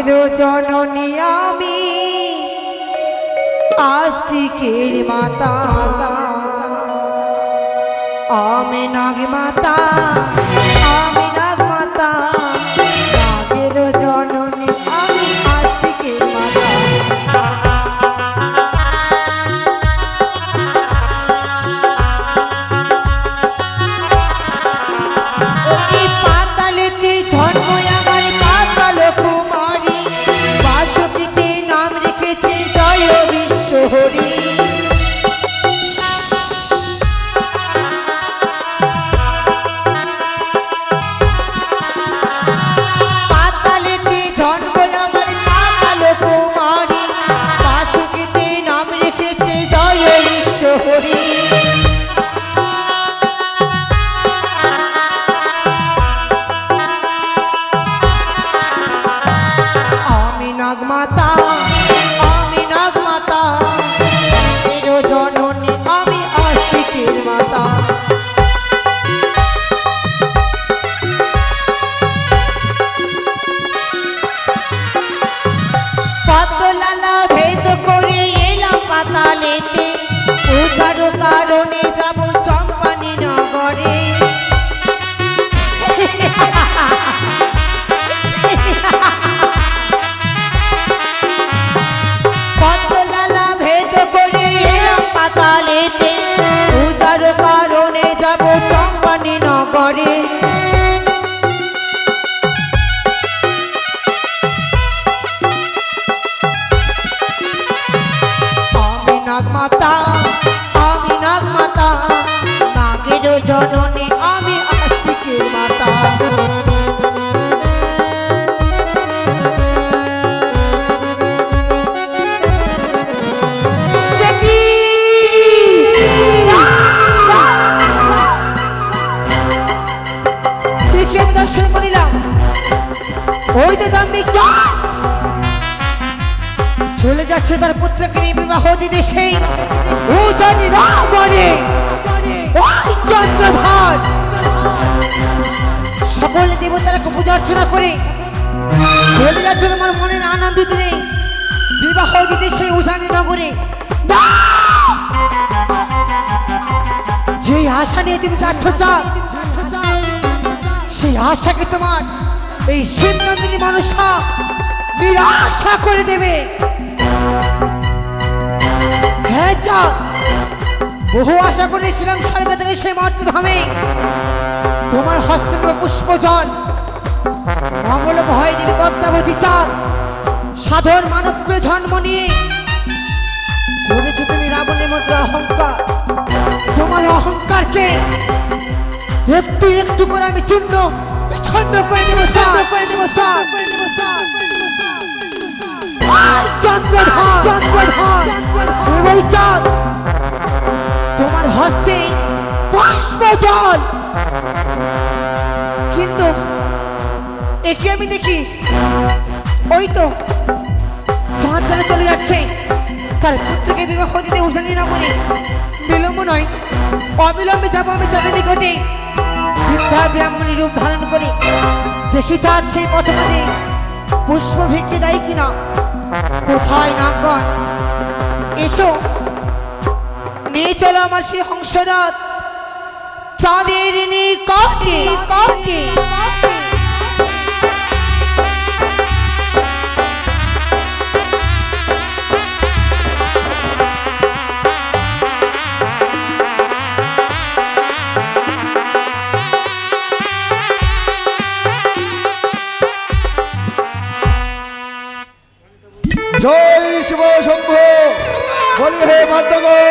নাগের জননী আমি আস্তিকের মাতা। আমি নাগ মাতা। হরি পুত্রকে নিয়ে বিবাহ দিতে সেই ও জানি রাগরে ওই চন্দ্রধর। সকল দেবতারা পূজা অর্চনা করে। চলে যাচ্ছে তোমার মনের আনন্দ দিতে বিবাহ দিতে সেই উজানি নগরে! যে আশা নিয়ে তুমি যাচ্ছ চাঁদ সেই আশাকে তোমার এই শিবনন্দিনী মানুষা নিরাশা করে দেবে। হ্যাঁ বহু আশা করেছিলাম স্বর্গ থেকে সেই মর্তধামে তোমার হস্তের পুষ্প জল মঙ্গল ভয় দেবী পদ্মাবতী চাঁদ সাধারণ মানবকে জন্ম নিয়ে করেছ তুমি রাবণের অহংকার তোমার অহংকারকে একটু একটু করে আমি চূর্ণ বিচ্ছন্ন করে দেবো চাঁদ করে দেবো চন্দ্রধর এবং চাঁদ তোমার হস্তে জল। কিন্তু একে আমি দেখি ওই তো চাঁদ জলে চলে যাচ্ছে। তার পুত্রকে বিবাহ দিতে উজানি না বলে বিলম্ব নয় অবিলম্বে যাব আমি চাঁদের নিকটে। বিদ্যা ব্রাহ্মণী রূপ ধারণ করে। দেখি চাঁদ সেই পথে মাঝে পুষ্প ভেঙে দেয় কিনা? কোথায় নাগগণ এসো। নিয়ে চলো আমার সেই হংসরাত চাঁদের নিকটে। রে মাধ্যগণ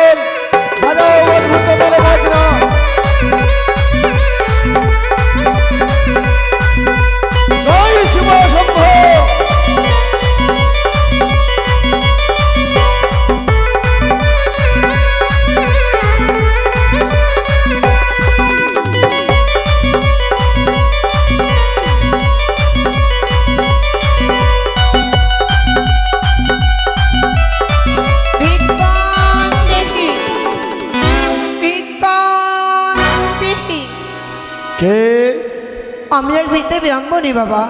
কে? আমি এক বিদ্যা বিড়ম্বনী বাবা।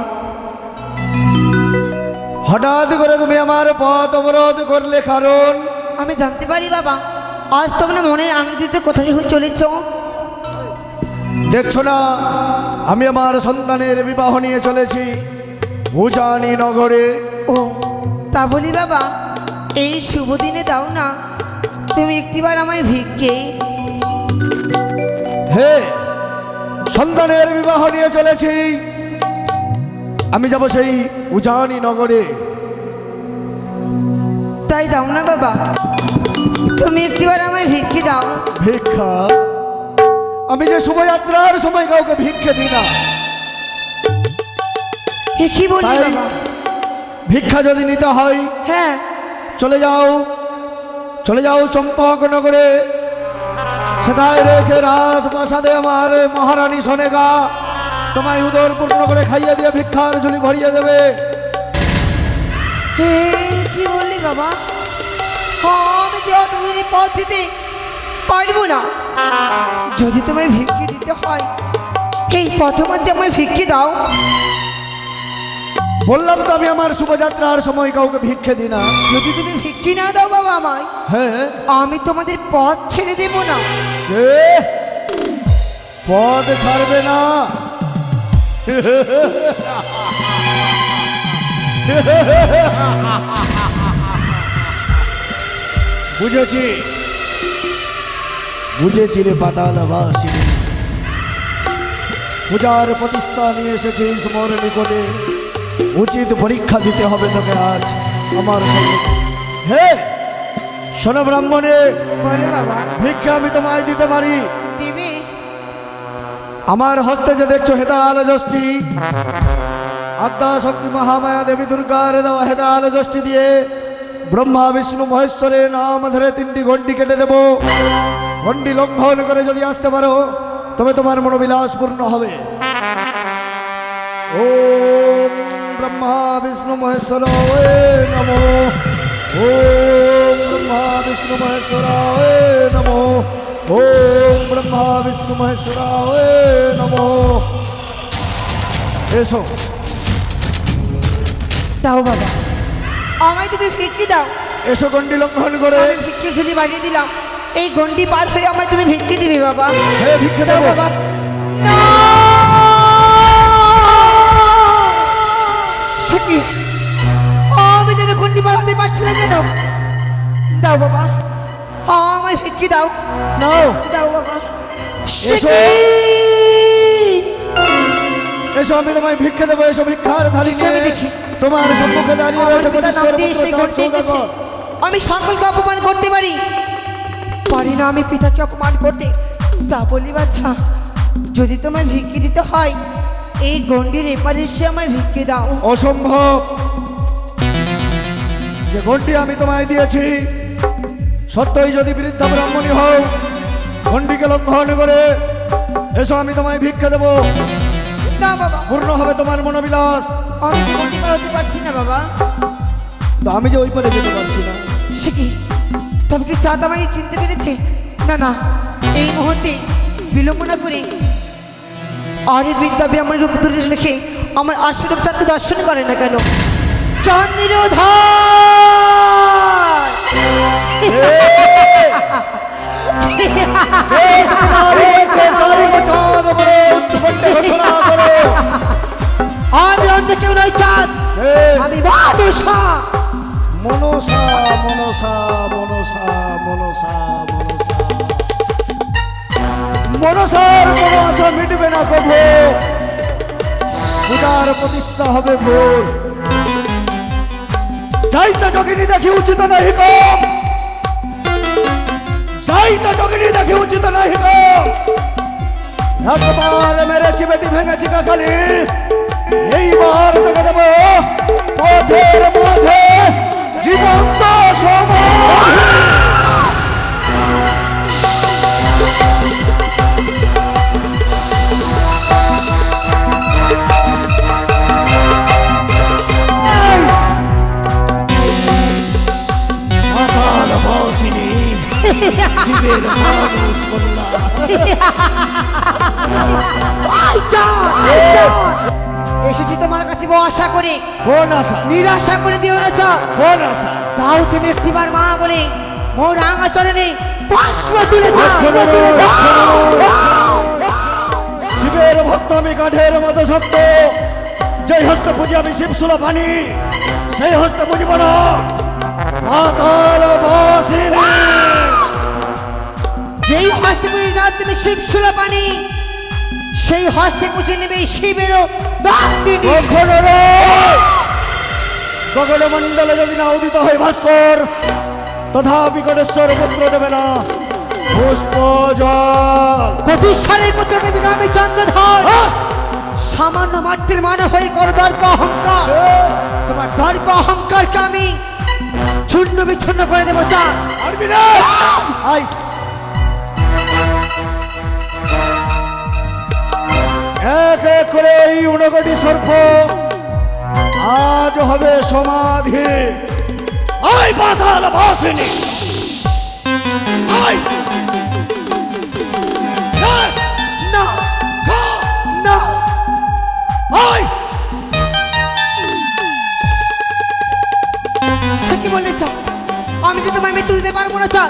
হঠাৎ করে তুমি আমার পথ অবরোধ করলে কারণ? আমি জানতে পারি বাবা। আজ তোমরা মনের আনন্দিত কোথায় হয়ে চলেছ? দেখছ না আমি আমার সন্তানের বিবাহ নিয়ে চলেছি উজানি নগরে। ও তা বলি বাবা এই শুভ দিনে দাও না। তুমি একটিবার আমায় ভিক্ষে। হে সন্তানের বিবাহ নিয়ে চলেছি। আমি যাব সেই উজানি নগরে। তাই দাও না বাবা। তুমি একটিবার আমায় ভিক্ষে দাও। ভিক্ষা? আমি যে শুভযাত্রার সময় কাউকে ভিক্ষে দিই না। কি বাবা? ভিক্ষা যদি নিতে হয় হ্যাঁ। চলে যাও। চলে যাও চম্পকনগরে সেটাই রয়েছে রাজপ্রাসাদে আমার মহারানী সোনেগা। তোমায় উদর পূর্ণ করে খাইয়ে দিয়ে ভিক্ষার ঝুলি ভরিয়ে দেবে। কি বললি বাবা? আমি যে অত দূরে পথ যেতে পারব না, যদি তোমায় ভিক্ষি দিতে হয়, এই প্রথম যে আমায় ভিক্ষি দাও বললাম তো আমি আমার শুভযাত্রার সময় কাউকে ভিক্ষে দিই না। যদি তুমি ভিক্ষে না দাও বাবা আমায় হ্যাঁ। আমি তোমাদের পথ ছেড়ে দেব না। কে? পদ ছাড়বে না। বুঝেছি। বুঝেছি রে পাতালবাসিনী পূজার প্রতিষ্ঠা নিয়ে এসেছে এই সময়ের নিকটে। উচিত পরীক্ষা দিতে হবে তোকে আজ আমার হে শোনো ব্রাহ্মণে ভিক্ষা আমি তোমায় দিতে পারি। আমার হস্তে যে দেখছ হেতাল যষ্টি আদ্যা শক্তি মহামায়া দেবী দুর্গার দেওয়া হেতাল যষ্টি দিয়ে ব্রহ্মা বিষ্ণু মহেশ্বরের নাম ধরে তিনটি ঘন্টি কেটে দেব। ঘন্টি লঙ্ঘন করে যদি আসতে পারো তবে তোমার মনোবিলাস পূর্ণ হবে। ওম ব্রহ্মা বিষ্ণু মহেশ্বর নমো ওম ব্রহ্মা বিষ্ণু মহেশ্বর নমো ওম ব্রহ্মা বিষ্ণু মহেশ্বর নমো এসো। দাও বাবা। আমায় তুমি ভিক্ষে দাও। এসো গন্ডি লঙ্ঘন করে। আমি ভিক্ষে ঝুলি বাড়িয়ে দিলাম। এই গন্ডি পার হয়ে আমায় তুমি ভিক্ষে দিবে বাবা। হে ভিক্ষে দাও বাবা। সে কি? আমি যেন গন্ডি পার হতে পারছি না কেন? দাও বাবা। আমায় ভিক্ষে দাও। নাও। দাও বাবা। সে এসো। আমি তোমায় ভিক্ষে দেবো এসো ভিক্ষার থালি আমি দেখি। তোমার সম্মুখে দাঁড়িয়ে। আমি সকলকে অপমান করতে পারি। পারি না আমি পিতাকে অপমান করতে। তা বলি বাচ্চা যদি তোমায় ভিক্ষি দিতে হয় এই গন্ডির এপারে এসে আমায় ভিক্ষে দাও। অসম্ভব। যে ঘন্টি আমি তোমায় দিয়েছি সত্যই যদি বৃদ্ধা ব্রাহ্মণী হও ঘন্টিকে লঙ্ঘন করে এসো আমি তোমায় ভিক্ষে দেবো। না বাবা। পূর্ণ হবে তোমার মনোবিলাস। আমি যে গন্ডি পার হতে পারছি না বাবা। তো আমি যে ওই পারে যেতে পারছি না। সে কি? তবে কি চাঁদ চিনতে পেরেছে? না না। এই মুহূর্তে বিলম্ব না করে আরে বিদ্যা আমার রূপ তুলে রেখে আমার আশুরূপ চাঁদকে দর্শন করে না কেন? চাঁদের আমি অন্য কেউ নয় চাঁদ, আমি মনসা মনসা মনসা মনসা মনসা মনসার কোনো মিটবে না প্রভু। পূজার প্রতিষ্ঠা হবে ভোর। যাইতে যোগিনী দেখি উচিত নাহি কম তাই তো যোগিনী দেখে উচিত নাই তো। একবার মেরেছি বেটি ভেঙেছি কাকালি। এইবার তোকে দেবো। পথের মাঝে জীবন্ত সমাধি শিবের মানুষ চাঁদ! এসেছি তোমার কাছে বউ আশা করে। কোন আশা নিরাশা করে দিও না চাঁদ কোন আশা তাও তুমি একটিবার মা বলে মোর রাঙা চরণে পুষ্প তুলে চাঁদ। এখনও নয়, এখনও নয়। শিবের ভক্ত আমি কাঠের মতো শক্ত যেই হস্তে পুজি আমি শিব সুলা পানি সেই হস্তে বুঝিব না। মাতাল বাসিনী। যেই হস্তে পুজে যাও তুমি শিব সুলা পানি সেই হস্তে পুজে নেবে শিবেরও নয়। গগন মণ্ডলে যদি না উদিত হয় ভাস্কর তথাপি কটেশ্বর পুত্র দেবে না। পুষ্প কোটিশ্বরের পুত্র দেবী নামে চন্দ্রধর। আহ! সামান্য মাতৃর মানে হয়ে করো দর্প অহংকার। তোমার দর্প অহংকারকে আমি চূর্ণ বিচ্ছন্ন করে দেবো চা না আই এক এক করে এই উনকটি সর্প। আজ হবে সমাধি। আই পাতাল বাসিনী। আয়, না। না। আই। সে কি বললে চা আমি যে তোমায় মৃত্যু দিতে পারব না চা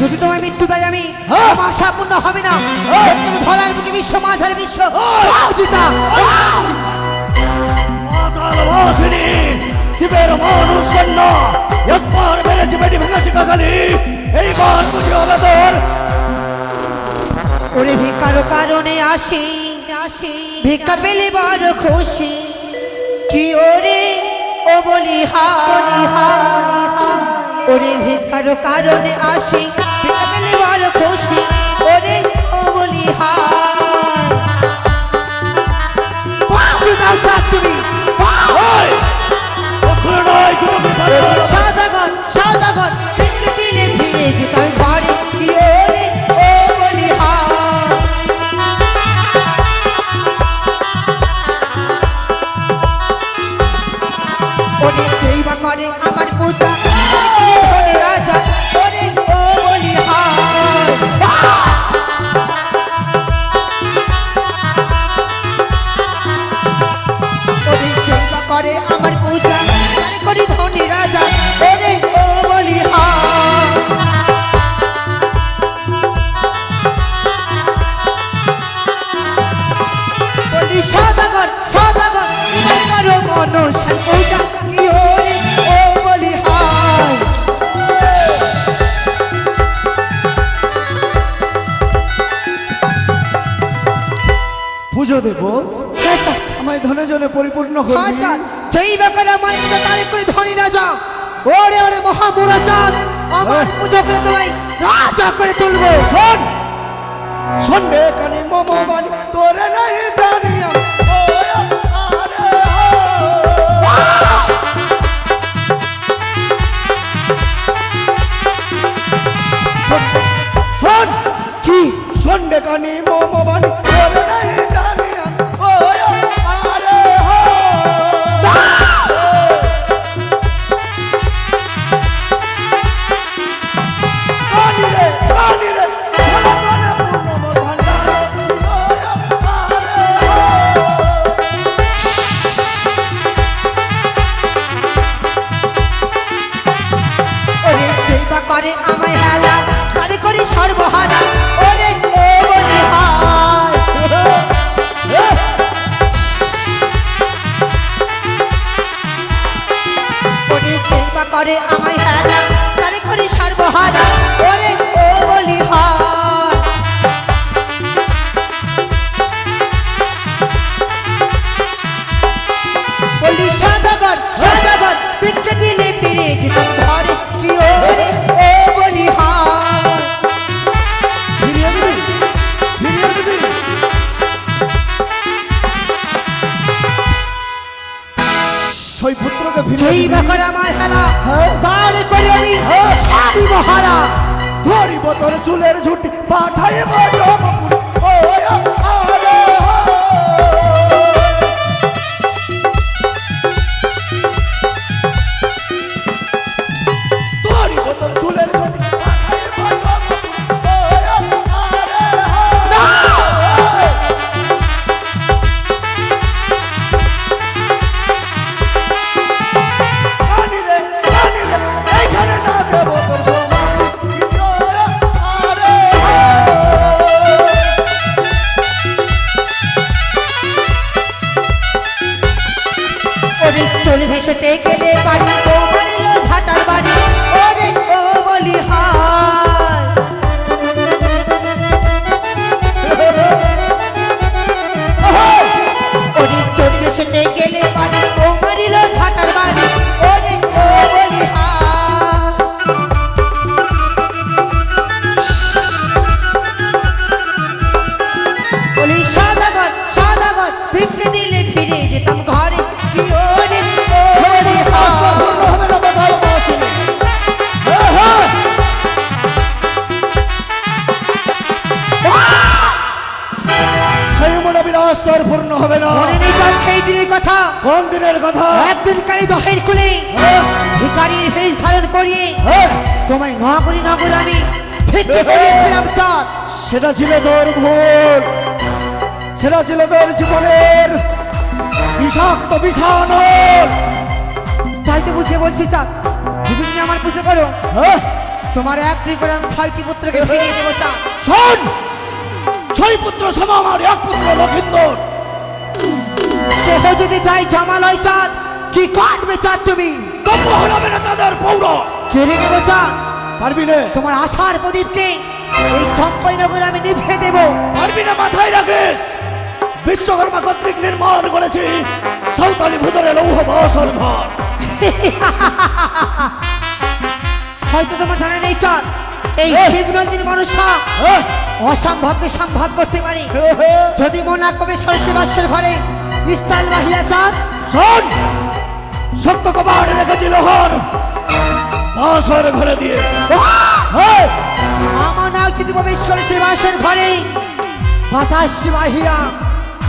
যদি তোমার মৃত্যু দেয় আমি হ্যাঁ। আমার আশা পূর্ণ হবে না। হ্যাঁ। তুমি ধরার বুকে বিশ্ব মাঝারে বিশ্ব। হ্যাঁ। জিতা। শিবের মানুষ কন্যা একবার মেরেছি বেটি ভেঙেছি কাকালি এইবার বুঝি হবে তোর। ওরে ভিকারো কারণে আসি আসি ভিক্ষা পেলে বড় খুশি। কি ওরে? ও বলি হাই ওরে ভিক্ষার কারণে আসি। করবি আচ্ছা যেই ব্যাপার আমার পূজা তারে করে ধনী রাজা ওরে ওরে মহামুরা চাঁদ আমার হ্যাঁ। পুজো করে তোমায় রাজা করে তুলবো। শোন। শোন। রে কানি মম বানি তোরে নাই জানি আমি। ও, আরে, ও। শোন, শোন। কি? শোন রে কানি সেই পুত্রকে যেই বাকর আমার হেলা হ্যাঁ। বার করে আমি হ্যাঁ। সাবি মহারা ধরিব তোর চুলের ঝুটি পাঠাইব সেটা ছিল তোর ভুল। সেটা ছিল তোর জীবনের বিষাক্ত বিষাণর তাই তো বুঝে বলছি চাঁদ যদি তুমি আমার পুজো করো হ্যাঁ? তোমার এক দুই করে আমি ছয়টি পুত্রকে ফিরিয়ে দেবো চাঁদ। শোন! ছয় পুত্র সম আমার এক পুত্র লক্ষিন্দর। সেহ যদি চাই জমালয় চাঁদ কি কাটবে চাঁদ তুমি? তব্য হলাবে না তাদের পৌরস। কেড়ে নেব চাঁদ। পারবি না। তোমার আশার প্রদীপকে এই চম্পাই নগরে আমি নিভে দেব। পারবি না মাথায় রাখিস। বিশ্বকর্মা কর্তৃক নির্মাণ করেছি সাঁওতালি ভূতরে লৌহ বাসর ঘর হয়তো তোমার জানা নেই চাঁদ এই এ! শিবনন্দিনী মনুষ্য হ্যাঁ, অসম্ভবকে সম্ভব করতে পারে। হ্যাঁ, হ্যাঁ। যদি মন রাখবে সরস্বী বাসের ঘরে নিস্তাল বাহিয়া চাঁদ শোন সত্য কপাট রেখেছি লোহর। বাসর ঘরে দিয়ে। প্রবেশ করে সে বাসের ঘরে। বাতাস বাহিয়া।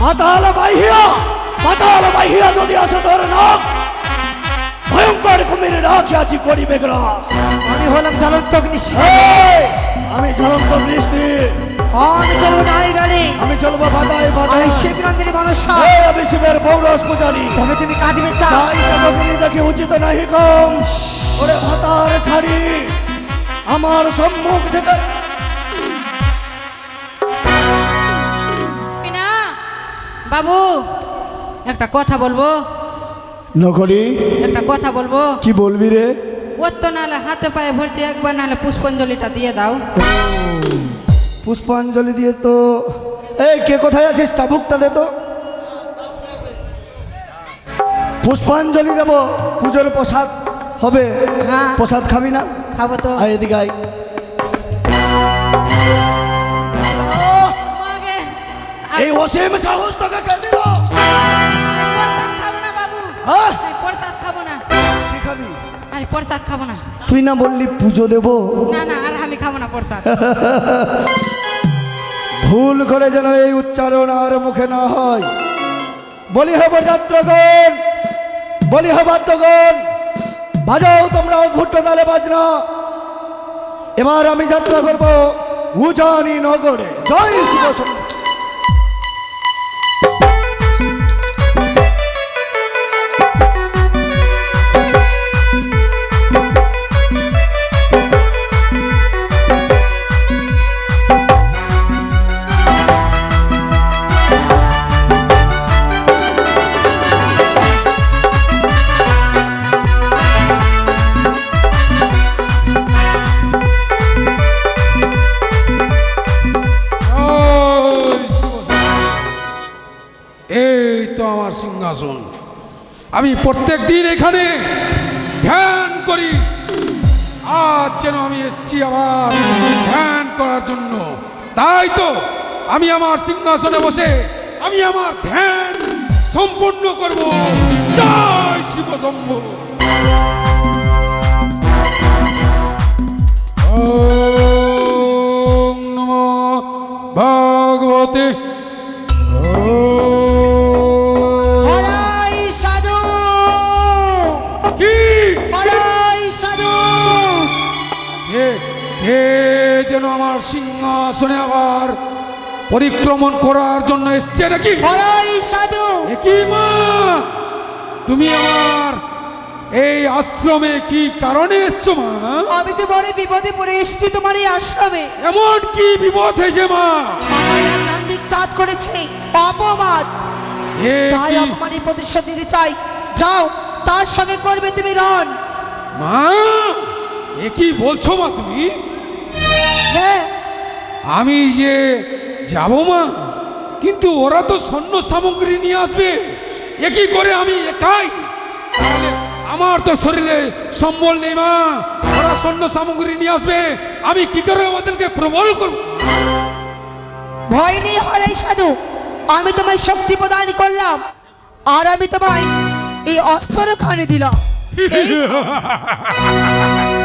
পাতাল বাহিয়া। পাতাল বাহিয়া যদি আসে তোর নাক ভয়ঙ্কর কুমির রাখিয়াছি করিবে গ্রাস। আমি হলাম জ্বলন্ত অগ্নিশি আমি ঝলন্ত বৃষ্টি। আমি চলবো না এই গাড়ি আমি চলবো বাদায় আমি বাদায় শিবনন্দিনী মনুষ্য এই, আমি শিবের পৌরস পূজারি। তবে তুমি কাঁদবে তদবিনি দেখি উচিত নাহি কম। ওরে ভাতার ছাড়ি। আমার সম্মুখ থেকে বাবু একটা কথা বলব। নকরি একটা কথা বলব। কি বলবি রে? ওর তো নাহলে হাতে পায়ে ভরছে একবার নাহলে পুষ্পাঞ্জলিটা দিয়ে দাও। পুষ্পাঞ্জলি দিয়ে তো এই কে কোথায় আছিস? চাবুকটা দে তো। পুষ্পাঞ্জলি দেবো। পুজোর প্রসাদ হবে। হ্যাঁ। প্রসাদ খাবি না? খাব তো। এদিকে আয়। এই অসীম সাহস তোকে কে দিল? আমি প্রসাদ খাব না বাবু। হ্যাঁ? প্রসাদ খাব না। কি খাবি? আমি প্রসাদ খাব না। তুই না বললি পুজো দেব। না না আর আমি খাব না প্রসাদ। ভুল করে যেন এই উচ্চারণ আর মুখে না হয়। বলি হব যাত্রগণ বলি হব বাদ্যগণ বাজাও তোমরা ভুট্টো তালে বাজনা। এবার আমি যাত্রা করব উজানি নগরে। জয় শিব আমি প্রত্যেক দিন এখানে ধ্যান করি। আজ যেন আমি এসছি আবার ধ্যান করার জন্য। তাই তো আমি আমার সিংহাসনে বসে আমি আমার ধ্যান সম্পূর্ণ করব। জয় শিব শম্ভু ও যেন আমার সিংহাসনে আবার পরিক্রমণ করার জন্য এসছে নাকি? সাধু। কি মা? তুমি আমার এই আশ্রমে কি কারণে এসছো মা? আমি তো বড় বিপদে পড়ে এসেছি তোমার এই আশ্রমে। এমন কি বিপদ হয়েছে মা? নাম্বিক চাঁদ করেছে। অপবাদ তাই অপমানের প্রতিশোধ দিতে চাই। যাও তার সঙ্গে করবে তুমি রন মা এ কি বলছো মা তুমি? হ্যাঁ। আমি যে যাব মা কিন্তু ওরা তো স্বর্ণ সামগ্রী নিয়ে আসবে। এ কি করে আমি একাই? তাহলে আমার তো শরীরে সম্বল নেই মা। ওরা স্বর্ণ সামগ্রী নিয়ে আসবে। আমি কি করে ওদেরকে প্রবল করব? ভয় নেই হরাই সাধু। আমি তোমায় শক্তি প্রদান করলাম। আর আমি তোমায় এই অস্ত্র খানে দিলাম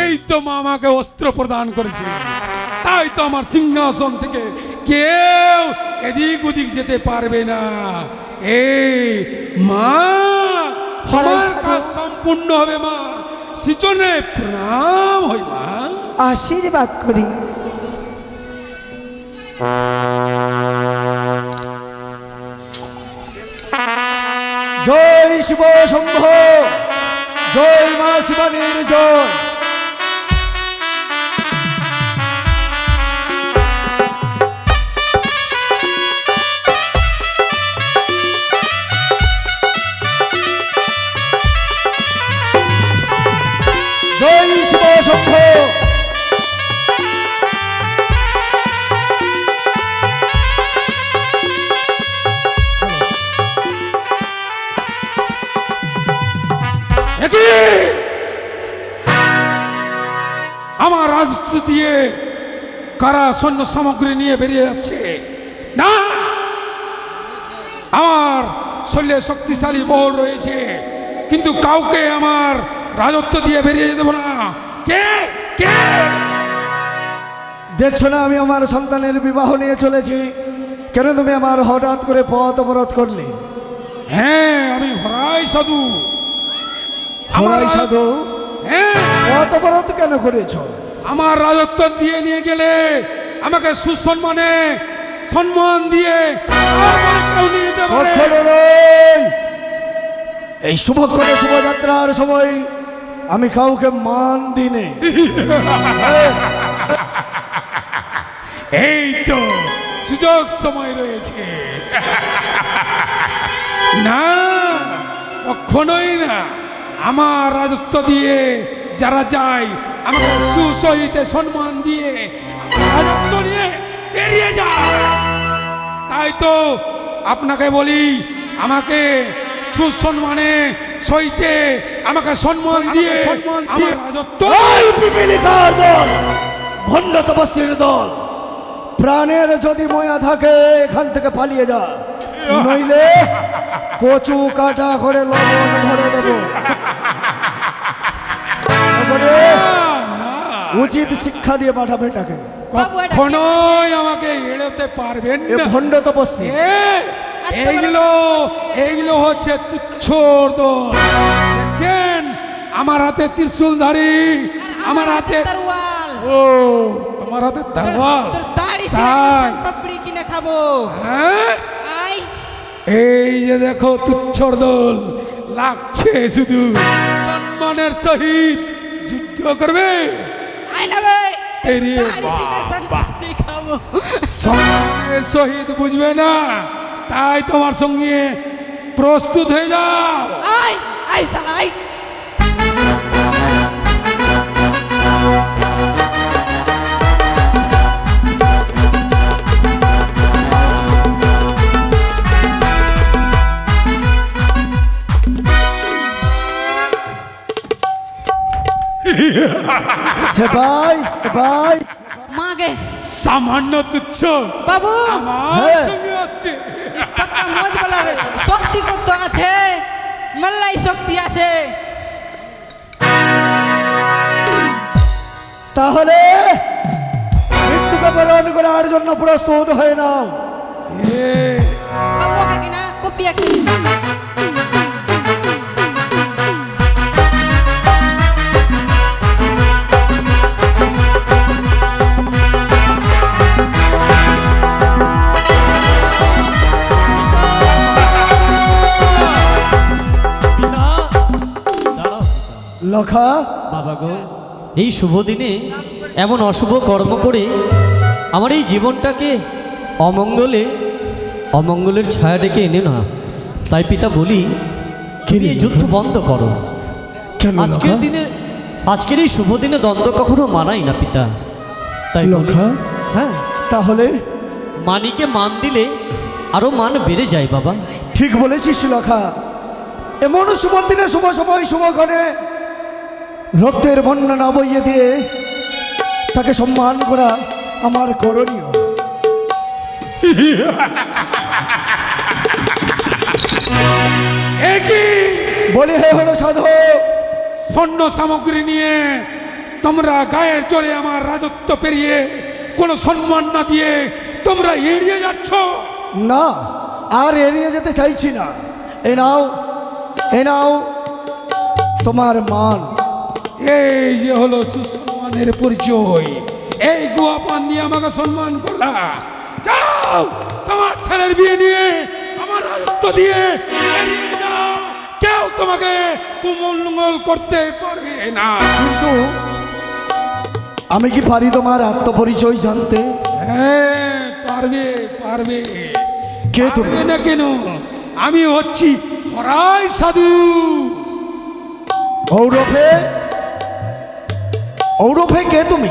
এই তো মা আমাকে অস্ত্র প্রদান করেছে তাই তো আমার সিংহাসন থেকে কেউ এদিক ওদিক যেতে পারবে না। এই মা হরে আমার কাজ সম্পূর্ণ হবে মা। সৃজনে প্রণাম হই মা। আশীর্বাদ করি। জয় শিব শম্ভ। জয় মা শিবানীর জয়। সৈন্য সামগ্রী নিয়ে বেরিয়ে যাচ্ছে। না! আমার শরীরে শক্তিশালী বল রয়েছে। কিন্তু কাউকে আমার রাজত্ব দিয়ে বেরিয়ে যেতে না। কে? কে? দেখছ না আমি আমার সন্তানের বিবাহ নিয়ে চলেছি। কেন তুমি আমার হঠাৎ করে পথ অবরোধ করলে? হ্যাঁ আমি হরাই সাধু। আমার হরাই সাধু? হ্যাঁ। পথ অবরোধ কেন করেছ? আমার রাজত্ব দিয়ে নিয়ে গেলে আমাকে সুসম্মানে সম্মান দিয়ে। এই শুভক্ষণে শুভযাত্রার সময় আমি কাউকে মান দিনে এই তো সুযোগ সময় রয়েছে। না কখনোই না। আমার রাজত্ব দিয়ে যারা যায় আমাকে সুসহিতে সম্মান দিয়ে রাজত্ব নিয়ে বেরিয়ে যায়। তাই তো আপনাকে বলি আমাকে সুসম্মানে সইতে আমাকে সম্মান দিয়ে আমার রাজত্ব পিপিলিকার দল ভণ্ড তপস্বীর দল। প্রাণের যদি ময়া থাকে এখান থেকে পালিয়ে যা। নইলে কচু কাটা করে লবণ ভরে দেবো। উচিত শিক্ষা দিয়ে পাঠাবে এটাকে। কখনোই আমাকে এড়োতে পারবেন না। ভণ্ড তপস্বী। এইগুলো এইগুলো হচ্ছে তুচ্ছর দোল। দেখছেন? আমার হাতে ত্রিশূলধারী আমার হাতে তরোয়াল। ও তোমার হাতে তাই। পাপড়ি কিনে খাব। হ্যাঁ? আই। এই যে দেখো তুচ্ছর দোল লাগছে শুধু। সম্মানের সহিত যুদ্ধ করবে। আই সহিত বুঝবে না তাই তোমার সঙ্গে প্রস্তুত হয়ে যাও আই আই সালাই সেপাই সেপাই মাগে। সামান্য তুচ্ছ। বাবু। আমার হ্যাঁ। সঙ্গে মজ বলার শক্তি কত আছে। মাল্লাই শক্তি আছে। তাহলে মৃত্যুকে বরণ করার জন্য প্রস্তুত হয়ে নাও। এ, বাবু ওকে কিনা? কপিয়া কিনা শ্রীলখা বাবা গো এই শুভ দিনে এমন অশুভ কর্ম করে আমার এই জীবনটাকে অমঙ্গলে অমঙ্গলের ছায়া ডেকে এনে না। তাই পিতা বলি তুমি যুদ্ধ বন্ধ করো। কেন আজকের দিনে আজকের এই শুভ দিনে দ্বন্দ্ব কখনো মানাই না পিতা। তাই লখা? হ্যাঁ। তাহলে? মানিকে মান দিলে আরও মান বেড়ে যায় বাবা। ঠিক বলেছিস লখা। এমন শুভ দিনে শুভ সময় শুভক্ষণে রক্তের বন্যা না বইয়ে দিয়ে তাকে সম্মান করা আমার করণীয়। বলি হে হলো সাধু। স্বর্ণ সামগ্রী নিয়ে তোমরা গায়ের জোরে আমার রাজত্ব পেরিয়ে কোনো সম্মান না দিয়ে তোমরা এড়িয়ে যাচ্ছ? না আর এড়িয়ে যেতে চাইছি না। এ নাও এ নাও তোমার মান। এই যে হলো সুসম্মানের পরিচয় এই গোয়া পান দিয়ে আমাকে সম্মান করলা। যাও তোমার ছেলের বিয়ে নিয়ে আমার রাজত্ব দিয়ে কেউ তোমাকে কুমঙ্গল করতে পারবে না। কিন্তু আমি কি পারি তোমার আত্মপরিচয় জানতে? হ্যাঁ পারবে পারবে। কে তুমি? না কেন? আমি হচ্ছি হরাই সাধু। ঔরফে ঔরফে কে তুমি